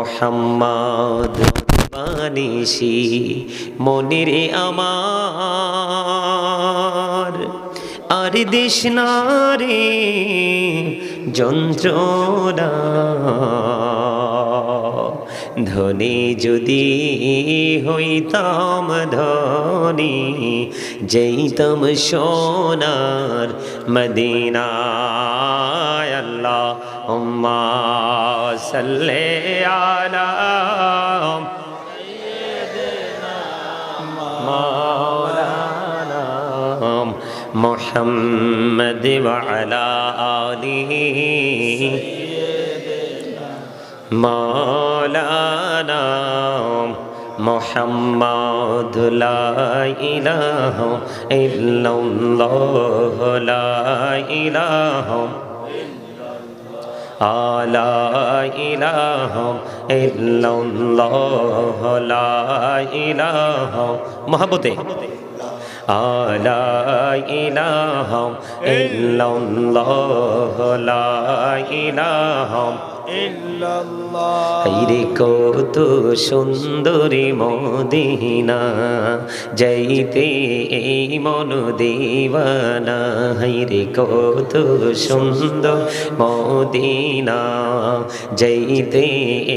মোহাম্মদ বানিসি মনিরে আমার। আর দিশনারে যন্ত্রণা। ধনী যদি হইতাম ধনী যেইতাম সোনার مدينة الله اللہ صلی على سيدنا مولانا محمد وعلى آله سيدنا مولانا محمد মোহাম্মদ লা ইলাহা ইল্লাল্লাহ, লা ইলাহা আলা ইলাহা ইল্লাল্লাহ, লা ইলাহা মহব্বতে। আলা ইল্লাল্লাহ, লা রে কত সুন্দরী মদিনা, যাইতে এই মন দেওয়ানা। রে কত সুন্দর মদিনা, যাইতে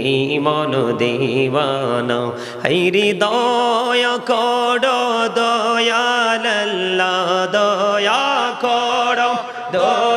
এই মন দেওয়ানা। রে দয়া কর দয়াল্লা দয়া কর, দয়া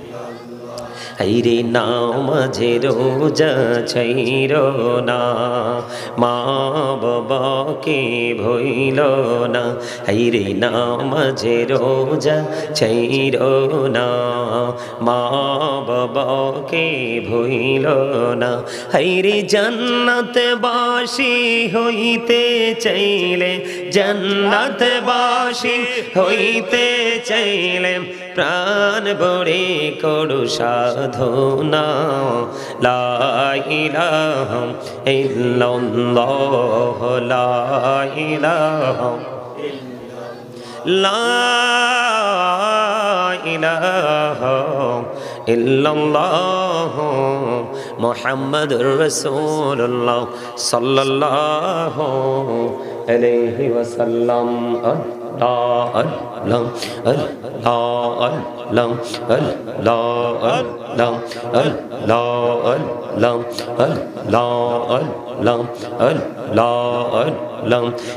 হাইরে নামাজে রোজা ছাইর না, মা বাবাকে ভইল না, হাইরে নামাজে রোজা ছাইর না, মা বাবাকে ভইল না, হাইরে জান্নাত বাসি হইতে চাইলে জান্নাত বাসি হইতে চাইলে প্রাণ ভরে করো সাধনা। লাইলাহম ইল্লাল্লাহ লাইলাহম লাইলাহম ইল্লাল্লাহ মুহাম্মাদুর রাসূলুল্লাহ সাল্লাল্লাহু আলাইহি ওয়াসাল্লাম।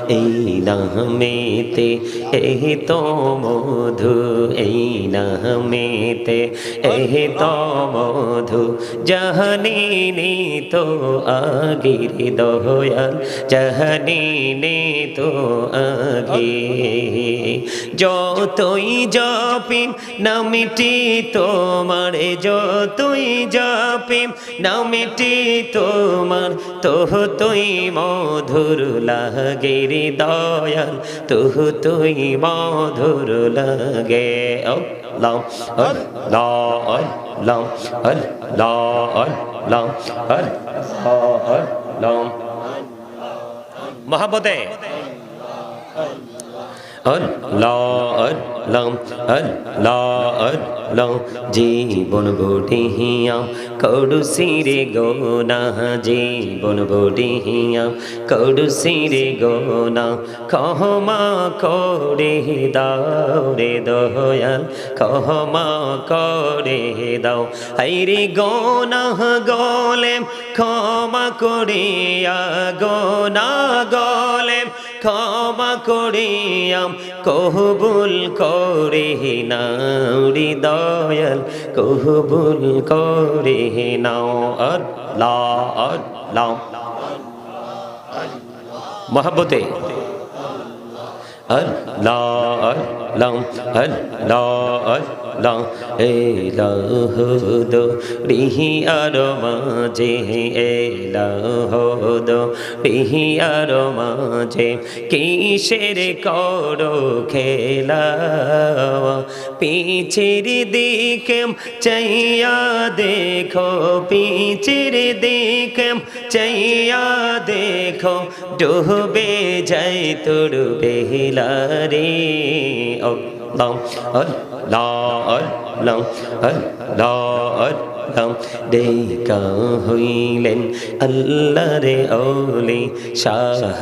এই নামেতে এই তো মধু এই নামেতে এই তো মধু জহনি তো আগির দয়াল জহনি তো আগে যতই জপিম নামিটি তোমার যতই জপিম নামিটি তোমার, তোহ তুই মধুর লাগে রে দয়াল, তোহ তুই মধুর লাগে। ও জীবন বটিহিয়া কড়ু সিরে গোনা জীবন বটিহিয়া কড়ু সিরে গোনা কহমা করে দাও রে দয়াল কহমা করে দাও হাইরে গোনা গলেম ক্ষমা করিয়া গোনা ক্ষমা করিয়াম কহবুল করে নাউরি দয়াল কহবুল করে নাও আল্লাহ আল্লাহ। মহাব্বতে আল্লাহ আল্লাহ আল্লাহ আল্লাহ এলাহ রিহি আর মাঝে এলাহ রিহি আর মাঝে কিসের করো খেলা পিছির দিকে চাইয়া দেখো পিছির দিকে চাইয়া দেখো ডুবে যাই তোর বেহিলা রে, আল্লাহ আল্লাহ আল্লাহ আল্লাহ। আল্লাহ ডেকা হইলেন আল্লাহ রে ওলি শাহ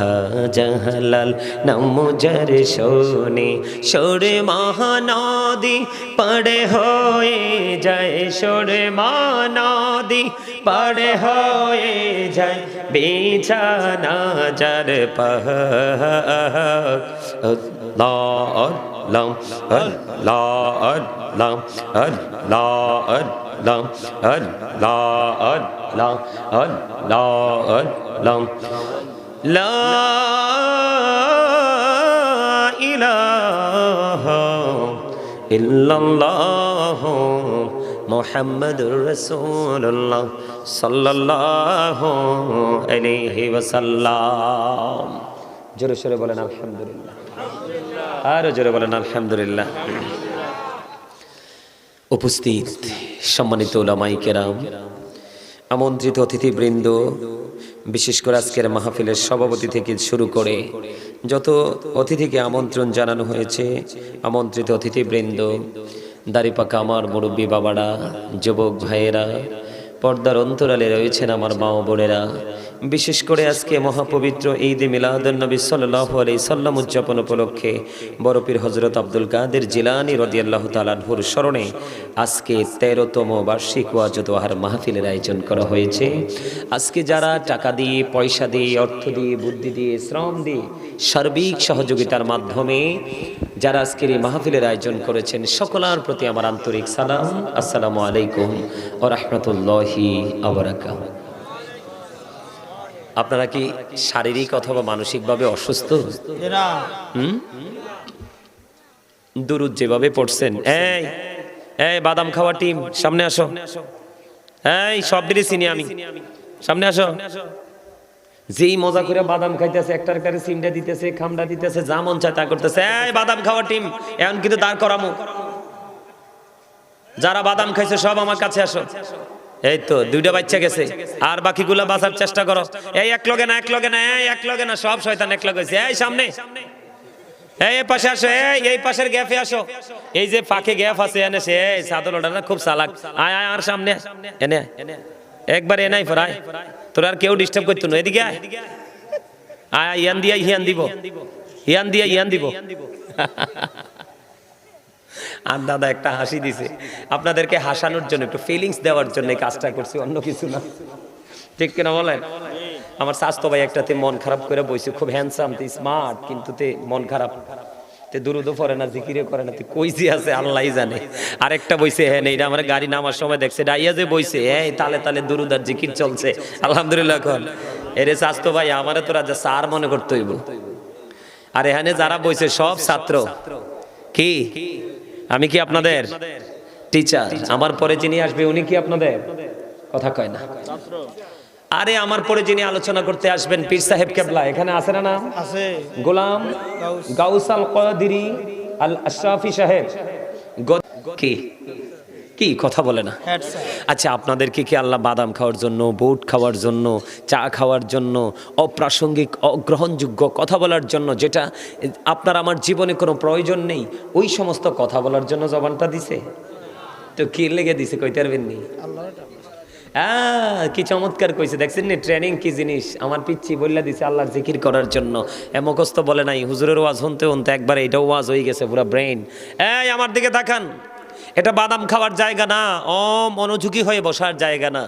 জাহালাল নামজার শোনে, সরে মহানদী পড়ে হয়ে যায়, সরে মহানদী পড়ে হয়ে যায়। বেজানাজার পাহাড় আল্লাহ lam ad la ad lam ad la ad lam ad la ad lam ad la ad lam la ilaha illallah মুহাম্মাদুর রাসূলুল্লাহ সাল্লাল্লাহু আলাইহি ওয়াসাল্লাম। জোরে সোরে বলেন আলহামদুলিল্লাহ। আরও জোরে বলেন আলহামদুলিল্লাহ। উপস্থিত সম্মানিত ওলামাই কেরাম, আমন্ত্রিত অতিথিবৃন্দ, বিশেষ করে আজকের মাহফিলের সভাপতি থেকে শুরু করে যত অতিথিকে আমন্ত্রণ জানানো হয়েছে, আমন্ত্রিত অতিথিবৃন্দ দাড়িপাকা আমার মুরব্বী বাবারা যুবক ভাইয়েরা পর্দার অন্তরালে রয়েছেন আমার মা বোনেরা। বিশেষ করে আজকে মহাপবিত্র ঈদ মিলাদুন্নবী সাল্লাহ আলি সাল্লাম উদযাপন উপলক্ষে বরপীর হজরত আব্দুল কাদের জিলানি রদিয়াল্লাহ তালানহুর স্মরণে আজকে তেরোতম বার্ষিক ওয়াজদোহার মাহফিলের আয়োজন করা হয়েছে। আজকে যারা টাকা দিয়ে, পয়সা দিয়ে, অর্থ দিয়ে, বুদ্ধি দিয়ে, শ্রম দিয়ে সার্বিক সহযোগিতার মাধ্যমে যারা আজকের এই মাহফিলের আয়োজন করেছেন, সকলার প্রতি আমার আন্তরিক সালাম। আসসালামু আলাইকুম ও রহমতুল্লাহি আবরাকাত আপনারা কি শারীরিক অথবা মানসিকভাবে অসুস্থ? হুম? দুরুদ যেভাবে পড়ছেন। এই এই বাদাম খাওয়া টিম সামনে আসো। এই সব দিলে চিনি আমি। সামনে আসো। যেই মজা করে বাদাম খাইতেছে একটার কারে সিমটা দিতেছে খামটা দিতেছে যা মন চায় তা করতেছে। এই বাদাম খাওয়া টিম এখন কিন্তু দাঁড় করামো। যারা বাদাম খাইছে সব আমার কাছে আসো। এই তো দুইটা বাচ্চা গেছে। আর বাকিগুলো বাঁচার চেষ্টা করো। এই এক লগে না এক লগে না এই এক লগে না সব শয়তান এক লগে এই সামনে। এই পাশে আসো এই এই পাশের গ্যাপে আসো। এই যে ফাঁকে গ্যাপ আছে এনে সে এই সাদর ওটা না খুব চালাক। আয় আয় আর সামনে। এনে একবার এনাই ফরাই তোর আর কেউ ডিস্টার্ব করতো না। এদিকে আয়। আয়, ইয়ান দিয়া হিয়ান দিব। ইয়ান দিয়া ইয়ান দিব। আর দাদা একটা হাসি দিছে। আপনাদেরকে হাসানোর জন্য, একটু ফিলিংস দেওয়ার জন্য কাজটা করছি, অন্য কিছু না। ঠিক কিনা বলেন? আমার স্বাস্থ্য ভাই একটাতে মন খারাপ করে বইছে, খুব হ্যান্ডসাম তে স্মার্ট কিন্তু তে মন খারাপ। তে দুরুদও পড়ে না জিকিরে করে না তে কইছি আছে, আল্লাহই জানে। আরেকটা বইছে হ্যাঁ এইটা আমার গাড়ি নামার সময় দেখছে ডাইয়া যে বইছে, এই তালে তালে দুরুদ আর জিকির চলছে। আলহামদুলিল্লাহ এখন। এরে স্বাস্থ্য ভাই, আমারে তো রাজা সার মনে করতে হইব। আর এখানে যারা বইছে, সব ছাত্র। কি? আমি কি আপনাদের? টিচার আমার পরে যিনি আসবে উনি কি আপনাদের? কথা কয় না। আরে আমার পরে যিনি আলোচনা করতে আসবেন পীর সাহেব কেবলা এখানে আছে না নাম? আছে। গোলাম গাউসাল কদিরি আল আশরাফি সাহেব কি? কি? কথা বলে না। আচ্ছা আপনাদেরকে কি আল্লাহ বাদাম খাওয়ার জন্য বুট খাওয়ার জন্য চা খাওয়ার জন্য অপ্রাসঙ্গিক অগ্রহণযোগ্য কথা বলার জন্য যেটা আপনার আমার জীবনে কোনো প্রয়োজন নেই ওই সমস্ত কথা বলার জন্য জবানটা দিছে? তো কি লেগে দিছে কইতে পারবেন নি? কি চমৎকার কইছে। দেখছেন নি? ট্রেনিং কি জিনিস? আমার পিচ্ছি বললা দিছে আল্লাহর জিকির করার জন্য। এ মুখস্থ বলে নাই। হুজুরের ওয়াজ শুনতে শুনতে একবার এটাও ওয়াজ হয়ে গেছে পুরো ব্রেন এই আমার দিকে তাকান। এটা বাদাম খাওয়ার জায়গা না ও মনোযোগী হয়ে বসার জায়গা না।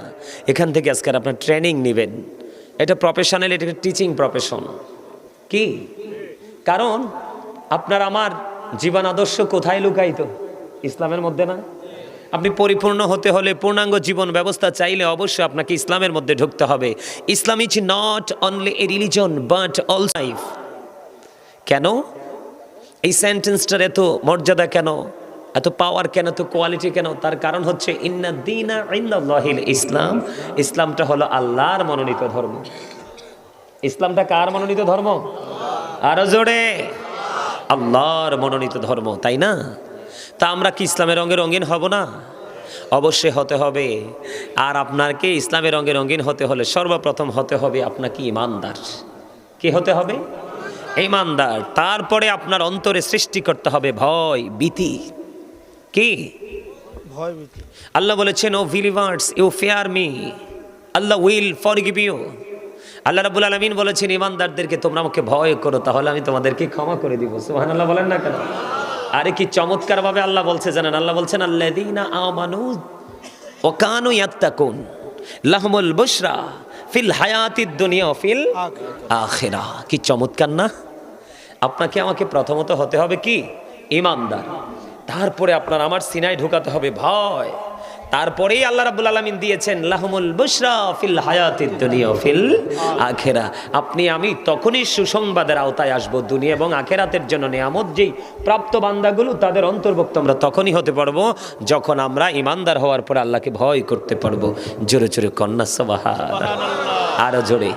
এখান থেকে আজকের আপনার ট্রেনিং নেবেন। এটা প্রফেশনাল এটা টিচিং প্রফেশন কি? কারণ আপনার আমার জীবন আদর্শ কোথায় লুকায়িত? ইসলামের মধ্যে না? আপনি পরিপূর্ণ হতে হলে পূর্ণাঙ্গ জীবন ব্যবস্থা চাইলে অবশ্যই আপনাকে ইসলামের মধ্যে ঢুকতে হবে। Islam is not only a religion but all life কেন? এই সেন্টেন্সটার এত মর্যাদা কেন? এত পাওয়ার কেন, এত কোয়ালিটি কেন? তার কারণ হচ্ছে, ইন্না দিনা ইন্দাল্লাহিল ইসলাম। ইসলামটা হলো আল্লাহর মনোনীত ধর্ম। ইসলামটা কার মনোনীত ধর্ম? আরও জোরে। আল্লাহর মনোনীত ধর্ম, তাই না? তা আমরা কি ইসলামের রঙে রঙিন হব না? অবশ্যই হতে হবে। আর আপনাকে ইসলামের রঙে রঙিন হতে হলে সর্বপ্রথম হতে হবে আপনাকে ইমানদার? কি হতে হবে? ইমানদার। তারপরে আপনার অন্তরে সৃষ্টি করতে হবে ভয়, ভীতি। কি? আল্লাহ বলেছেন O believers you fear me. Allah will forgive you. আল্লাহ রাবুল আলমিন বলেছেন ইমানদারদেরকে তোমরা আমাকে ভয় করো তাহলে আমি তোমাদেরকে ক্ষমা করে দিব। সুহান আল্লাহ বলেন না কেন? আরে কি চমৎকার ভাবে আল্লাহ বলছে জানেন? আল্লাহ বলছেন আল্লাহ আমানু ও কানু ইয়াত্তাকুন লাহমুল বুশরা ফিল হায়াতির দুনিয়া ফিল আখেরা। কি চমৎকার না? আপনাকে আমাকে প্রথমত হতে হবে কি? ইমানদার। তারপরে আপনার আমার সিনায় ঢুকাতে হবে ভয়। তারপরেই আল্লাহ রাব্বুল আলামিন দিয়েছেন লাহমুল বুশরা ফিল হায়াতিদ দুনিয়া ফিল আখেরা। আপনি আমি তখনই সুসংবাদের আওতায় আসব দুনিয়া এবং আখেরাতের জন্য নিয়ামত যেই প্রাপ্ত বান্দাগুলো তাদের অন্তর্ভুক্ত আমরা তখনই হতে পারব যখন আমরা ইমানদার হওয়ার পরে আল্লাহকে ভয় করতে পারব। জোরে জোরে কন্যা সবাহার আরও জোরে।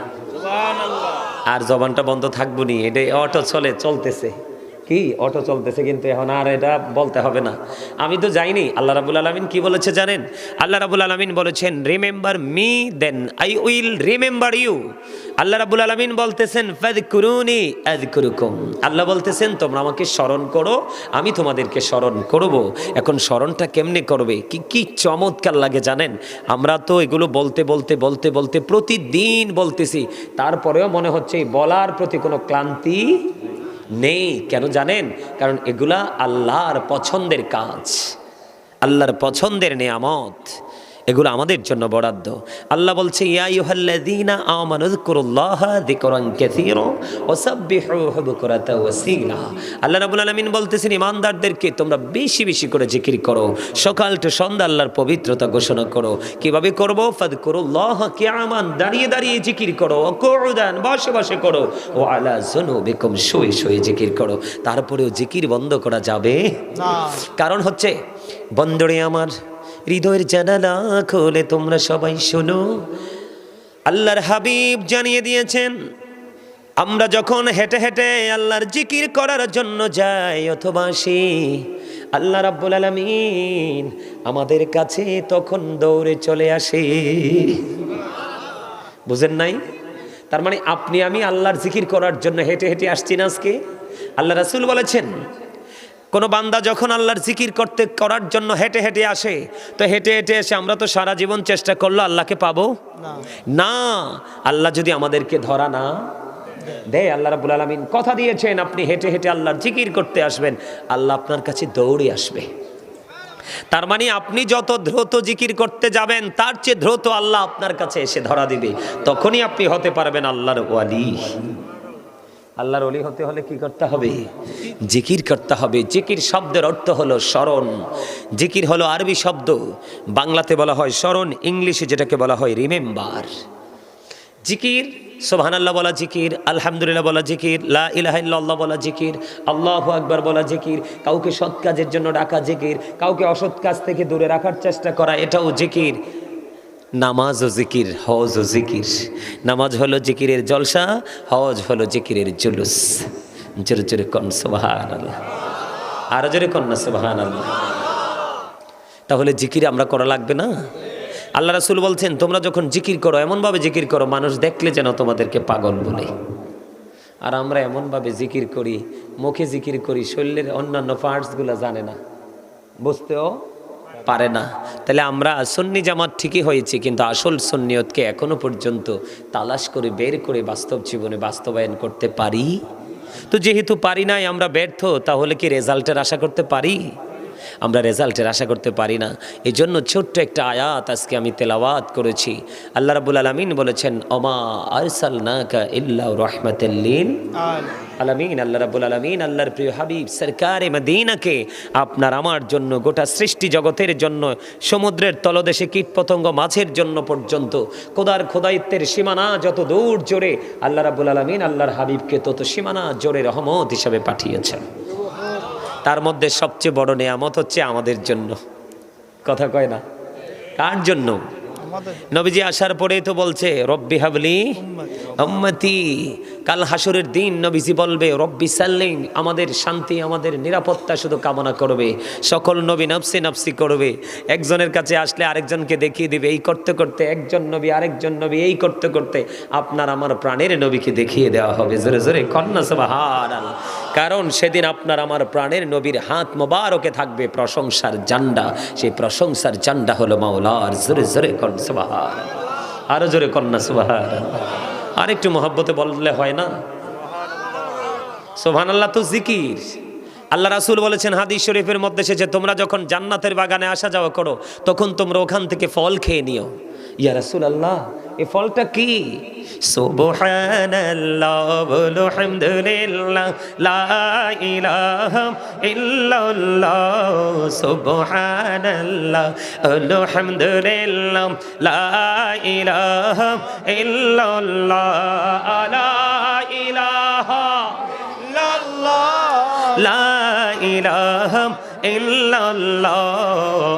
আর জবানটা বন্ধ থাকব নি এটা অটো চলে চলতেছে। কি? অটো চলতেছে, কিন্তু এখন আর এটা বলতে হবে না। আমি তো যাইনি। আল্লাহ রাবুল আলমিন কি বলেছে জানেন? আল্লাহ রাবুল আলমিন বলেছেন remember me then I will remember you আল্লাহ রাবুল আলমিন বলতেছেন ফাদ কুরুনি আল্লাহ বলতেছেন, তোমরা আমাকে স্মরণ করো, আমি তোমাদেরকে স্মরণ করব। এখন স্মরণটা কেমনে করবে? কি কি চমৎকার লাগে জানেন? আমরা তো এগুলো বলতে বলতে বলতে বলতে প্রতিদিন বলতেছি। তারপরেও মনে হচ্ছে বলার প্রতি কোনো ক্লান্তি নেই কেন জানেন? কারণ এগুলা আল্লাহর পছন্দের কাজ আল্লাহর পছন্দের নেয়ামত। এগুলো আমাদের জন্য বরাদ্দ। আল্লাহ বলছে ইয়া ইউহাল্লাযীনা আমানু যকুরুল্লাহ যিকরান কাসীরা ওয়াসাব্বিহুহু বুকরাতা ওয়াসীলা আল্লাহ রাব্বুল আলামিন বলতেছেন ইমানদারদেরকে তোমরা বেশি বেশি করে জিকির করো। সকাল টু সন্ধ্যা আল্লাহর পবিত্রতা ঘোষণা করো। কীভাবে করব? ফাদকুরুল্লাহ কিয়ামান দাঁড়িয়ে দাঁড়িয়ে জিকির করো। কুউদান বসে বসে করো। ও আলা যুনুবিকুম শুয়ে শুয়ে জিকির করো। তারপরেও জিকির বন্ধ করা যাবে? না। কারণ হচ্ছে বন্দরে আমার হৃদয়ের জানালা খোলে, তোমরা সবাই শোনো। আল্লাহর হাবিব জানিয়ে দিয়েছেন, আমরা যখন হেঁটে হেঁটে আল্লাহর জিকির করার জন্য যাই, অথবা আসি, আল্লাহ রাব্বুল আলামিন আমাদের কাছে তখন দৌড়ে চলে আসে। বুঝেন নাই? তার মানে আপনি আমি আল্লাহর জিকির করার জন্য হেঁটে হেঁটে আসছি না আজকে? আল্লাহ রাসুল বলেছেন কোন বান্দা যখন আল্লাহর জিকির করতে করার জন্য হেঁটে হেঁটে আসে তো হেঁটে হেঁটে এসে আমরা তো সারা জীবন চেষ্টা করল আল্লাহকে পাবো? না। আল্লাহ যদি আমাদেরকে ধরা না দে আল্লাহ রাবুল আলমিন কথা দিয়েছেন আপনি হেঁটে হেঁটে আল্লাহর জিকির করতে আসবেন আল্লাহ আপনার কাছে দৌড়ে আসবে। তার মানে আপনি যত দ্রুত জিকির করতে যাবেন তার চেয়ে দ্রুত আল্লাহ আপনার কাছে এসে ধরা দিবে। তখনই আপনি হতে পারবেন আল্লাহর ওয়ালি। আল্লাহর অলি হতে হলে কি করতে হবে? জিকির করতে হবে। জিকির শব্দের অর্থ হলো স্মরণ। জিকির হলো আরবি শব্দ। বাংলাতে বলা হয় স্মরণ, ইংলিশে যেটাকে বলা হয় রিমেম্বার। জিকির সোহান আল্লাহ বলা জিকির, আলহামদুলিল্লাহ বলা জিকির, লা ইলাহা ইল্লাল্লাহ বলা জিকির, আল্লাহ আকবার বলা জিকির, কাউকে সৎ কাজের জন্য ডাকা জিকির, কাউকে অসৎ কাজ থেকে দূরে রাখার চেষ্টা করা, এটাও জিকির। নামাজ ও জিকির, হজ ও জিকির। নামাজ হলো জিকিরের জলসা, হজ হলো জিকিরের জুলুস। জোরে জোরে কন সোবাহান আল্লাহ আরও জোরে কন না সোবাহান তাহলে জিকির আমরা করা লাগবে না? আল্লাহ রাসুল বলছেন, তোমরা যখন জিকির করো, এমনভাবে জিকির করো, মানুষ দেখলে যেন তোমাদেরকে পাগল বলে। আর আমরা এমনভাবে জিকির করি, মুখে জিকির করি, শরীরের অন্যান্য পার্টসগুলো জানে না। বুঝতেও পারে না। তাহলে আমরা সন্নি জামাত ঠিকই হয়েছি, কিন্তু আসল সন্নিয়তকে এখনও পর্যন্ত তালাশ করে, বের করে বাস্তব জীবনে বাস্তবায়ন করতে পারি? তো যেহেতু পারি নাই, আমরা ব্যর্থ, তাহলে কি রেজাল্টের আশা করতে পারি? আমরা রেজাল্টের আশা করতে পারি না। এই জন্য ছোট্ট একটা আয়াত আজকে আমি তেলাওয়াত করেছি। আল্লাহ রাবুল আলমিন বলেছেন অমা আরসাল নাকা ইল্লা রহমতুল্লিন আল্লাহ রাবুল আলমিন আল্লাহর প্রিয় হাবিব, সরকারে মদিনাকে আপনার আমার জন্য, গোটা সৃষ্টি জগতের জন্য, সমুদ্রের তলদেশে কীটপতঙ্গ মাছের জন্য পর্যন্ত, খোদার খোদায়িত্বের সীমানা যত দূর জোরে, আল্লাহ রাবুল আলমিন আল্লাহর হাবিবকে তত সীমানা জোরে রহমত হিসাবে পাঠিয়েছেন। তার মধ্যে সবচেয়ে বড় নেয়ামত হচ্ছে আমাদের জন্য। কথা কয় না? কার জন্য? নবীজি আসার পরেই তো বলছে, রব্বি হাবলি কাল হাসরের দিন নবীজি বলবে, রব্বি সাল্লিং, আমাদের শান্তি, আমাদের নিরাপত্তা শুধু কামনা করবে। সকল নবী নফসি নফসি করবে। একজনের কাছে আসলে আরেকজনকে দেখিয়ে দিবে, এই করতে করতে একজন নবী, আরেকজন নবী, এই করতে করতে আপনার আমার প্রাণের নবীকে দেখিয়ে দেওয়া হবে। জোরে জোরে, কন্যা সবাহার কারণ সেদিন আপনার আমার প্রাণের নবীর হাত মোবারকে থাকবে প্রশংসার জান্ডা সেই প্রশংসার জান্ডা হলো মাওলার জোরে জোরে সবাহার আরও জোরে কন্যা সুবাহার আর একটু মহব্বতে বললে হয় না? সোহান আল্লাহ তো জিকির। আল্লাহ রাসুল বলেছেন হাদিস শরীফের মধ্যে এসেছে, তোমরা যখন জান্নাতের বাগানে আসা যাওয়া করো, তখন তোমরা ওখান থেকে ফল খেয়ে নিও। ইয়া রাসুল আল্লাহ এ ফলটা কি? সুবহানাল্লাহ, বলো হামদুলিল্লাহ, লা ইলাহা ইল্লাল্লাহ, সুবহানাল্লাহ, বলো হামদুলিল্লাহ, লা ইলাহা ইল্লাল্লাহ, লা ইলাহা লা ইলাহা ইল্লাল্লাহ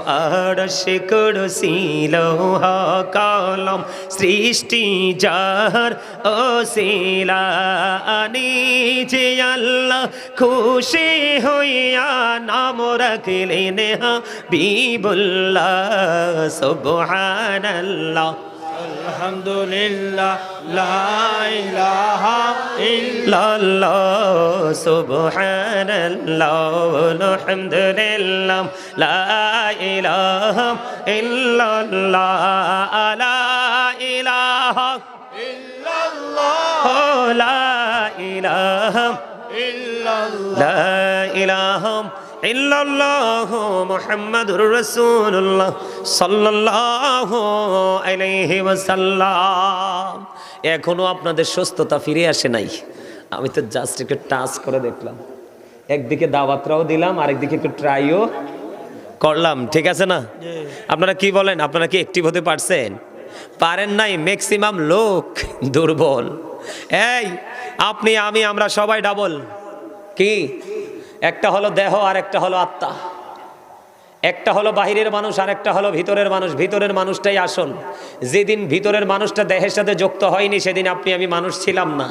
আরশ কুরসি লোহা কলম সৃষ্টি যার আনি যে আল্লাহ খুশি হইয়া নাম রাখলেন হাবিবুল্লাহ, সুবহানাল্লাহ। আলহামদুলিল্লাহ আলহামদুলিল্লাহ ইল্লাল্লাহ লা ইলাহা ইল্লাল্লাহ মুহাম্মাদুর রাসূলুল্লাহ সাল্লাল্লাহু আলাইহি ওয়াসাল্লাম। এখনও আপনাদের সুস্থতা ফিরে আসে নাই। আমি তো জাস্ট একটু টাচ করে দেখলাম। একদিকে দাওয়াতরাও দিলাম আরেকদিকে একটু ট্রাইও করলাম। ঠিক আছে না? আপনারা কি বলেন? আপনারা কি অ্যাক্টিভ হতে পারছেন? পারেন নাই ম্যাক্সিমাম লোক দুর্বল। এই আপনি আমি আমরা সবাই ডাবল কি? একটা হলো দেহ আর একটা হলো আত্মা। একটা হলো বাহিরের মানুষ আর একটা হলো ভিতরের মানুষ। ভিতরের মানুষটাই আসল। যেদিন ভিতরের মানুষটা দেহের সাথে যুক্ত হয়নি সেদিন আপনি আমি মানুষ ছিলাম না।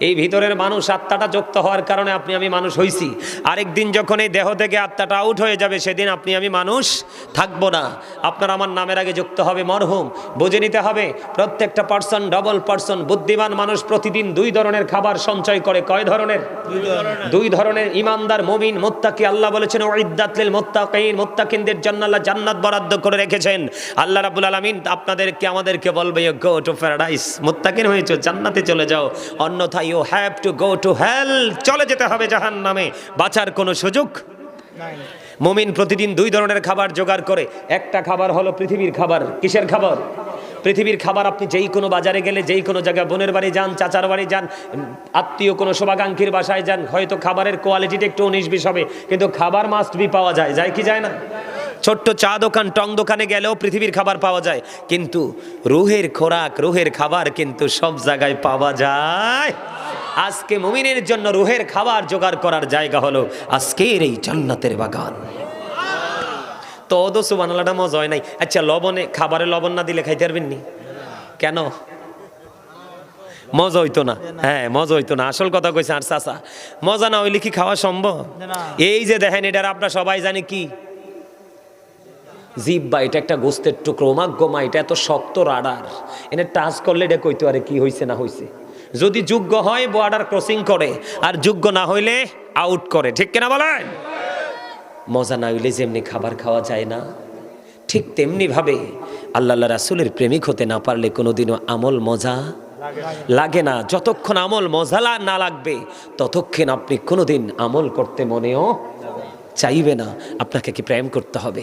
এই ভিতরের মানুষ আত্মাটা যুক্ত হওয়ার কারণে আপনি আমি মানুষ হইছি। আরেকদিন যখন এই দেহ থেকে আত্মাটা আউট হয়ে যাবে সেদিন আপনি আমি মানুষ থাকব না। আপনার আমার নামের আগে যুক্ত হবে মরহুম। বুঝে নিতে হবে প্রত্যেকটা পার্সন ডবল পার্সন। বুদ্ধিমান মানুষ প্রতিদিন দুই ধরনের খাবার সঞ্চয় করে। কয় ধরনের? দুই ধরনের। ইমানদার মুমিন মোত্তাকি। আল্লাহ বলেছেন ওইদাতলিল মোত্তাকিন। মোত্তাকিনদের জন্য আল্লাহ জান্নাত বরাদ্দ করে রেখেছেন। আল্লাহ রাব্বুল আলামিন আপনাদেরকে, আমাদেরকে বলবে ইউ গো টু প্যারাডাইস মোত্তাকিন হয়েছো, জান্নাতে চলে যাও। অন্যথায় you have to go to hell চলে যেতে হবে জাহান্নামে। বাঁচার কোনো সুযোগ নাই। মুমিন প্রতিদিন দুই ধরনের খাবার জোগাড় করে। একটা খাবার হলো পৃথিবীর খাবার, কিসের খাবার? পৃথিবীর খাবার আপনি যেই কোনো বাজারে গেলে, যেই কোনো জায়গায় বোনের বাড়ি যান, চাচার বাড়ি যান, আত্মীয় কোনো শোভাকাঙ্ক্ষীর বাসায় যান, হয়তো খাবারের কোয়ালিটিটা একটু উনিশ বিশ হবে, কিন্তু খাবার মাস্ট বি পাওয়া যায়। যায় কি যায় না? ছোট্ট চা দোকান, টং দোকানে গেলেও পৃথিবীর খাবার পাওয়া যায়। কিন্তু রুহের খোরাক, রুহের খাবার কিন্তু সব জায়গায় পাওয়া যায়। আজকে মুমিনের জন্য রুহের খাবার জোগাড় করার জায়গা হলো আজকের এই জান্নাতের বাগান। তো সুবানালাটা মজা হয় নাই। আচ্ছা লবণে খাবারে লবণ না দিলে খাইতে পারবেন নি কেন? মজা হইতো না। হ্যাঁ মজা হইতো না। আসল কথা কইছে আর চাচা মজা না হইলে কি খাওয়া সম্ভব? এই যে দেখেন এটার আপনারা সবাই জানে কি? জিব্বা এটা একটা গোস্তের টুকরো। ওমা গোমা এটা এত শক্ত রাডার। এনে টাচ করলে এটা কইতে পারে কি হইছে না হইছে। যদি যোগ্য হয় বর্ডার ক্রসিং করে। আর যোগ্য না হইলে আউট করে। ঠিক কিনা বলেন? মজা না হইলে যেমনি খাবার খাওয়া যায় না। ঠিক তেমনি ভাবে আল্লাহ রাসুলের প্রেমিক হতে না পারলে কোনোদিনও আমল মজা লাগে না। যতক্ষণ আমল মজালা না লাগবে ততক্ষণ আপনি কোনোদিন আমল করতে মনেও চাইবে না। আপনাকে কি প্রেম করতে হবে?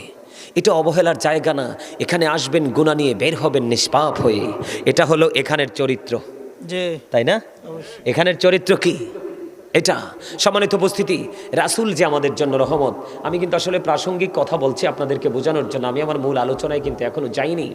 এটা অবহেলার জায়গা না। এখানে আসবেন গুণা নিয়ে বের হবেন নিষ্পাপ হয়ে। এটা হলো এখানের চরিত্র। যে তাই না? এখানের চরিত্র কি? এটা সম্মানিত উপস্থিতি, রাসুল যে আমাদের জন্য রহমত। আমি কিন্তু আসলে প্রাসঙ্গিক কথা বলছি আপনাদেরকে বোঝানোর জন্য। আমি আমার মূল আলোচনায় কিন্তু এখনও যাইনি।